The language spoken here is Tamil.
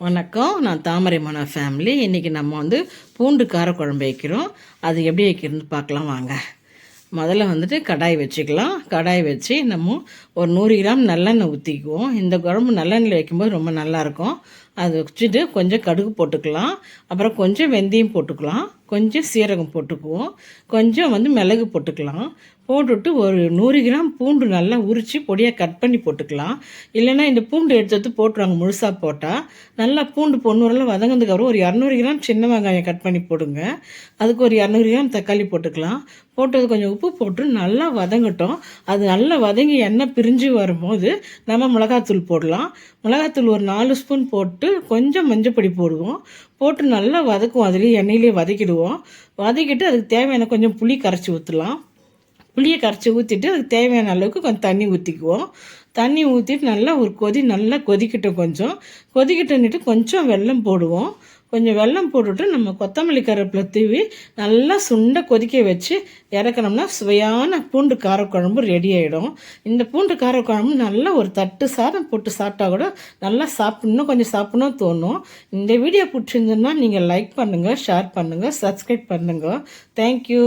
வணக்கம். நான் தாமரை மன ஃபேமிலி இன்றைக்கி நம்ம வந்து பூண்டு கார குழம்பு வைக்கிறோம். அது எப்படி வைக்கிறதுன்னு பார்க்கலாம் வாங்க. முதல்ல வந்துட்டு கடாய் வச்சுக்கலாம். கடாய் வச்சு நம்ம ஒரு நூறு கிராம் நல்லெண்ணெய் ஊற்றிக்குவோம் இந்த குழம்பு நல்லெண்ணெயில் வைக்கும்போது ரொம்ப நல்லாயிருக்கும் அது வச்சுட்டு கொஞ்சம் கடுகு போட்டுக்கலாம். அப்புறம் கொஞ்சம் வெந்தயம் போட்டுக்கலாம். கொஞ்சம் சீரகம் போட்டுக்குவோம். கொஞ்சம் வந்து மிளகு போட்டுக்கலாம். போட்டுட்டு ஒரு நூறு கிராம் பூண்டு நல்லா உரித்து பொடியாக கட் பண்ணி போட்டுக்கலாம். இல்லைன்னா இந்த பூண்டு எடுத்து எடுத்து போட்டுருவாங்க முழுசாக போட்டால் நல்லா பூண்டு பொண்ணூரெல்லாம் வதங்கினதுக்கப்புறம் ஒரு இரநூறு கிராம் சின்ன வெங்காயம் கட் பண்ணி போடுங்க. அதுக்கு ஒரு இரநூறு கிராம் தக்காளி போட்டுக்கலாம். போட்டது கொஞ்சம் உப்பு போட்டு நல்லா வதங்கட்டும். அது நல்லா வதங்கி எண்ணெய் பிரிஞ்சு வரும்போது நம்ம மிளகாத்தூள் போடலாம். மிளகாத்தூள் ஒரு நாலு ஸ்பூன் போட்டு கொஞ்சம் மஞ்சப்பொடி போடுவோம். போட்டு நல்லா வதக்குவோம். அதுலேயே எண்ணெயிலே வதக்கிடுவோம். வதக்கிட்டு அதுக்கு தேவையான கொஞ்சம் புளி கரைச்சி ஊற்றலாம் புளியை கரைச்சி ஊற்றிட்டு அதுக்கு தேவையான அளவுக்கு கொஞ்சம் தண்ணி ஊற்றிக்குவோம் தண்ணி ஊற்றிட்டு நல்லா ஒரு கொதி நல்லா கொதிக்கட்டும் கொஞ்சம். கொதிக்கிட்டோன்னுட்டு கொஞ்சம் வெல்லம் போடுவோம். கொஞ்சம் வெல்லம் போட்டுட்டு நம்ம கொத்தமல்லி கருவேப்பிலை தூவி நல்லா சுண்ட கொதிக்க வச்சு இறக்கணும்னா சுவையான பூண்டு காரக்குழம்பு ரெடி ஆகிடும் இந்த பூண்டு காரக்குழம்பு நல்லா ஒரு தட்டு சாதம் போட்டு சாப்பிட்டா கூட நல்லா சாப்பிட்ணும். கொஞ்சம் சாப்பிட்ணும் தோணும். இந்த வீடியோ பிடிச்சிருந்துன்னா நீங்கள் லைக் பண்ணுங்கள் ஷேர் பண்ணுங்கள் சப்ஸ்கிரைப் பண்ணுங்கள் தேங்க்யூ